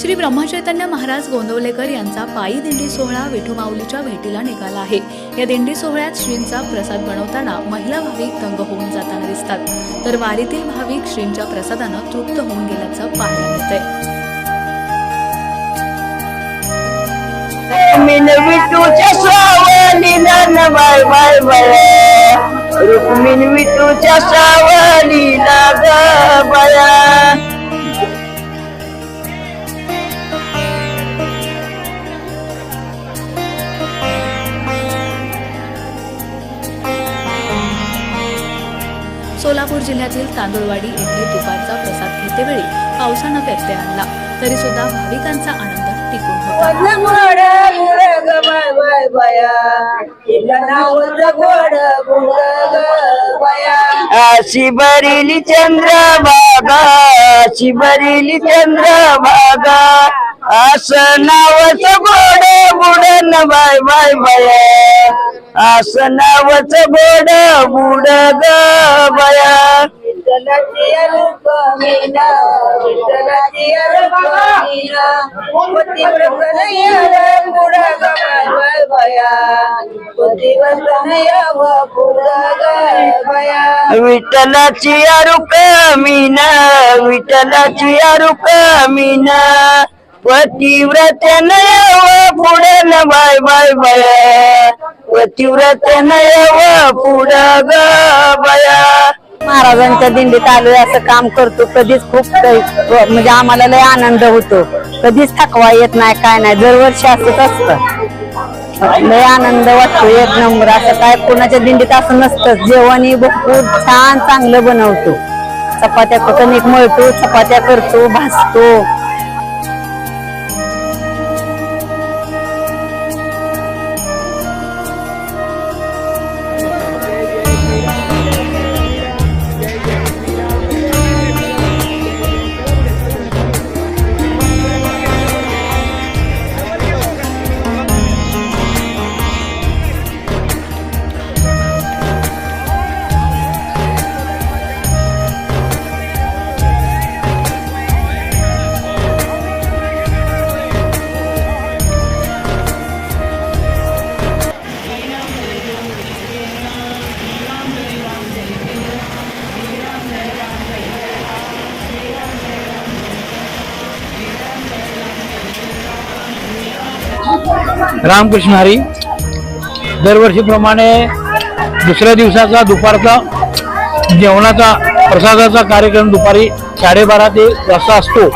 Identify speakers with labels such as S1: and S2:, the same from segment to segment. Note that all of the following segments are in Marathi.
S1: श्री ब्रह्मचैतन्य महाराज गोंदवलेकर यांचा पायी दिंडी सोहळा विठुमाऊलीच्या भेटीला निघाला आहे. या दिंडी सोहळ्यात श्रींचा प्रसाद बनवताना महिला भाविक दंग होऊन जाताना दिसतात. तर वारीतील भाविक श्रींच्या प्रसादानं तृप्त होऊन गेल्याचं पाहायला मिळतंय.
S2: विठूच्या सावलीला न बाय बाय रुक्मिण विठूच्या सावलीला
S1: सोलापूर जिल्ह्यातील तांदुळवाडी येथे दुपारचा प्रसाद घेतेवेळी पावसानं व्यत्यय आणला. तरी सुद्धा भाविकांचा आनंद टिकून होता.
S2: गोड गोड ग बाय बाय बाया तिला गोड गोड ग असं नावच गोड बुड न बाय बाय. बाया बोड नावच गोड बुड ग बाया. विठ्ठलाची रुक्मिणा मीना रुक्मिणा पतिव्रत बुड ग बाय बाय बाया पतिव्रत विठ्ठलाची रुक्मिणा मीना. पतिव्रत नय पुढे न बाय बाय. पतिव्रत नयव पुढं महाराजांच्या दिंडीत आलोय असं काम करतो. कधीच खूप म्हणजे आम्हाला लय आनंद होतो. कधीच थकवा येत नाही काय नाही. दरवर्षी असंच असत. लय आनंद वाटतो एक नंबर. असं काय कोणाच्या दिंडीत असं नसतं. जेवणही भरपूर छान चांगलं बनवतो. चपात्या कणिक मळतो चपात्या करतो भासतो
S3: रामकृष्ण हरी. दरवर्षीप्रमाणे दुसऱ्या दिवसाचा दुपारचा जेवणाचा प्रसादाचा कार्यक्रम दुपारी साडेबारा ते वाजता असतो.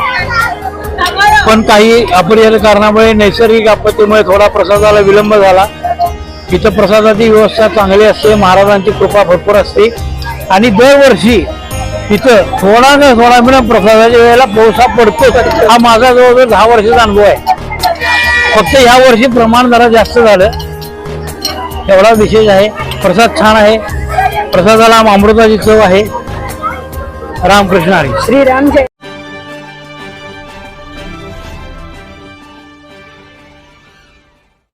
S3: पण काही अपरिहार्य कारणामुळे नैसर्गिक आपत्तीमुळे थोडा प्रसादाला विलंब झाला. इथं प्रसादाची व्यवस्था चांगली असते महाराजांची कृपा भरपूर असते. आणि दरवर्षी इथं थोडा ना थोडा मिळून प्रसादाच्या वेळेला पावसा पडतो हा माझा जवळजवळ दहा वर्षाचा अनुभव आहे. फक्त ह्या वर्षी प्रमाण जरा जास्त झालं. एवढा विशेष आहे. प्रसाद छान आहे. प्रसादाला अमृताची चव आहे. रामकृष्ण हरी.
S2: श्रीराम जय.